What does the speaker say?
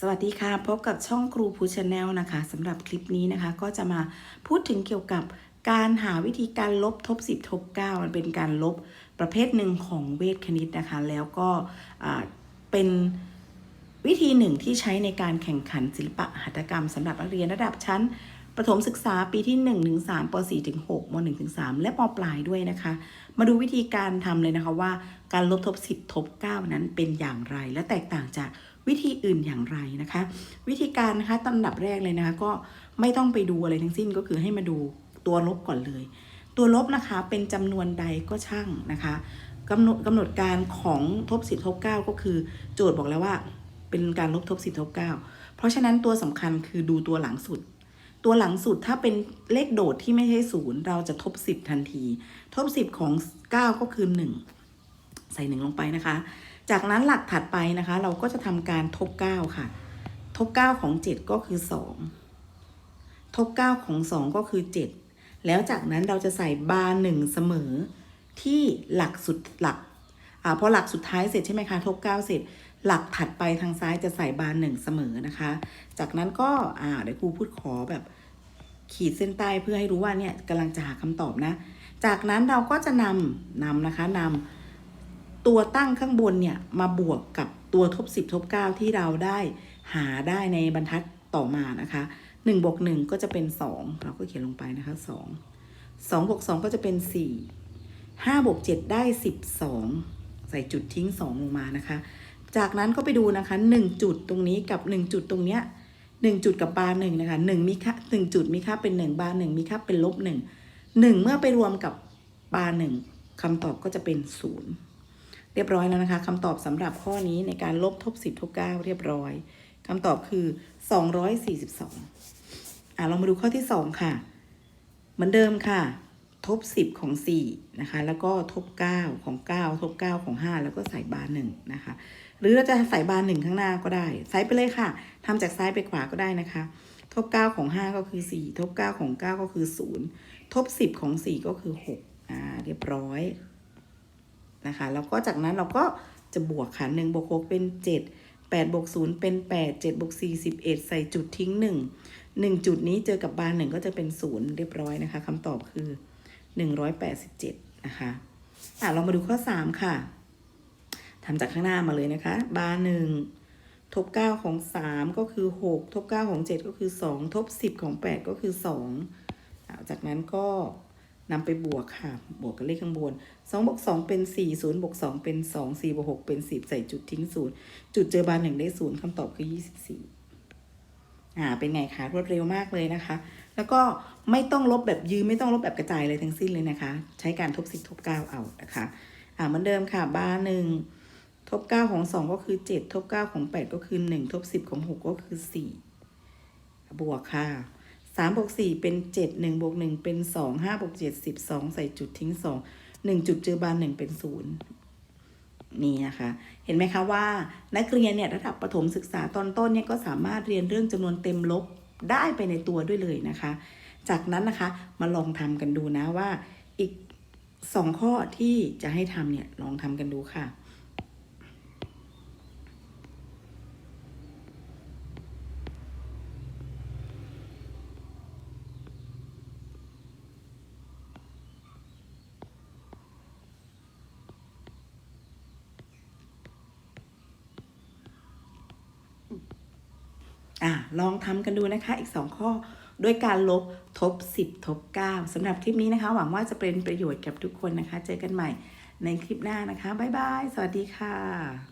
สวัสดีค่ะ พบกับช่องครูพูชแนลนะคะสำหรับคลิปนี้นะคะ ก็จะมาพูดถึงเกี่ยวกับการหาวิธีการลบทบ 10 ทบ 9 มันเป็นการลบประเภทหนึ่งของเวทคณิตนะคะ แล้วก็เป็นวิธีหนึ่งที่ใช้ในการแข่งขันศิลปะหัตถกรรมสำหรับนักเรียนระดับชั้นประถมศึกษาปีที่1ถึง3ป4ถึง6ม1ถึง3และมปลายด้วยนะคะ มาดูวิธีการทำเลยนะคะว่า การลบทบ 10 ทบ 9 นั้นเป็นอย่างไรและแตกต่างจาก วิธีอื่นอย่างไรนะคะ วิธีการนะคะลำดับแรกเลยนะคะ ก็ไม่ต้องไปดูอะไรทั้งสิ้นก็คือให้มาดูตัวลบก่อนเลย ตัวลบนะคะเป็นจำนวนใดก็ช่างนะคะกำหนดกำหนดการของทบ10ทบ9ก็คือโจทย์บอกแล้วว่า เป็นการลบทบ10ทบ9เพราะฉะนั้นตัวสำคัญคือดูตัวหลังสุด ตัวหลังสุดถ้าเป็นเลขโดดที่ไม่ใช่ศูนย์เราจะทบ10ทันที ทบ10ของ9ก็คือ1ใส่1ลงไปนะคะ จากนั้นหลักถัดไปนะคะ เราก็จะทำการทบ 9 ค่ะ ทบ 9 ของ 7 ก็คือ 2 ทบ 9 ของ 2 ก็คือ 7 แล้วจากนั้นเราจะใส่บาร์หนึ่งเสมอ ที่หลักสุดหลักอ่าพอหลักสุดท้ายเสร็จใช่ไหมคะทบ 9 เสร็จ หลักถัดไปทางซ้ายจะใส่บาร์หนึ่งเสมอนะคะ จากนั้นก็อ่าเดี๋ยวครูพูดขอแบบขีดเส้นใต้เพื่อให้รู้ว่าเนี่ยกำลังจะหาคำตอบนะ จากนั้นเราก็จะนำนำนะคะนำ ตัวตั้งข้างบนเนี่ยมาบวกกับตัวทบ 10 ทบ 9 ที่เราได้หาได้ในบรรทัดต่อมานะคะ1บวก1ก็จะเป็น 2 เราก็เขียนลงไปนะคะ 2 2บวก2ก็จะเป็น 4 5บวก7ได้ 12 ใส่จุดทิ้ง 2 ลงมานะคะ จากนั้นก็ไปดูนะคะ 1 จุดตรงนี้กับ 1 จุดตรงเนี้ย1จุดกับบาร์หนึ่งนะคะ1มีค่า1จุดมีค่าเป็น 1 บาร์หนึ่งมีค่าเป็นลบ1 1 เมื่อไปรวมกับบาร์หนึ่งคำตอบก็จะเป็น 0 รียบร้อยแล้วนะคะคำตอบสำหรับข้อนี้ในการลบทบ10ทบ9เรียบร้อยคำตอบคือ 242อะเรามาดูข้อที่ 2 ค่ะ เหมือนเดิมค่ะ ทบ 10 ของ 4 นะคะ แล้วก็ทบ 9 ของ 9 ทบ 9 ของ 5 แล้วก็ใส่บาร์หนึ่งนะคะ หรือเราจะใส่บาร์หนึ่งข้างหน้าก็ได้ ใส่ไปเลยค่ะทำจากซ้ายไปขวาก็ได้นะคะ ทบ 9 ของ 5 ก็คือ 4 ทบ 9 ของ 9 ก็คือ 0 ทบ 10 ของ 4 ก็คือ6อ่าเรียบร้อย นะคะ แล้วก็จากนั้นเราก็จะบวกค่ะ1บวก6เป็น 7 8บวก0เป็น 8 7บวก4 11 ใส่จุดทิ้ง 1 1 จุดนี้เจอกับบาร์หนึ่งก็จะเป็น 0 เรียบร้อยนะคะคำตอบคือ 187 นะคะอะเรามาดูข้อ 3 ค่ะทำจากข้างหน้ามาเลยนะคะ บาร์หนึ่งทบ 9 ของ 3 ก็คือ 6 ทบ 9 ของ 7 ก็คือ 2 ทบ 10 ของ 8 ก็คือ2อะจากนั้นก็ นำไปบวกค่ะ บวกกับเลขข้างบน2บวก2เป็น 4 0บวก2เป็น 2 4บวก6เป็น 10 ใส่จุดทิ้ง 0 จุดเจอบาร์หนึ่งได้ 0คำตอบคือ 24 อ่า เป็นไงคะรวดเร็วมากเลยนะคะ แล้วก็ไม่ต้องลบแบบยืมไม่ต้องลบแบบกระจายเลยทั้งสิ้นเลยนะคะ ใช้การทบสิบทบเก้าเอานะคะ อ่าเหมือนเดิมค่ะ บาร์หนึ่งทบเก้าของสองก็คือเจ็ดทบเก้าของแปดก็คือหนึ่งทบสิบของหกก็คือสี่บวกค่ะ สามบวกสี่เป็นเจ็ดหนึ่งบวกหนึ่งเป็นสองห้าบวกเจ็ดสิบสองใส่จุดทิ้งสองหนึ่งจุดเจอบาร์หนึ่งเป็นศูนย์นี่นะคะ เห็นไหมคะว่านักเรียนเนี่ยระดับประถมศึกษาตอนต้นเนี่ยก็สามารถเรียนเรื่องจำนวนเต็มลบได้ไปในตัวด้วยเลยนะคะ จากนั้นนะคะมาลองทำกันดูนะว่าอีกสองข้อที่จะให้ทำเนี่ยลองทำกันดูค่ะ อะลองทำกันดูนะคะอีก 2 ข้อด้วยการลบทบ 10 ทบ 9สำหรับคลิปนี้นะคะ หวังว่าจะเป็นประโยชน์กับทุกคนนะคะ เจอกันใหม่ในคลิปหน้านะคะ บ๊ายบาย สวัสดีค่ะ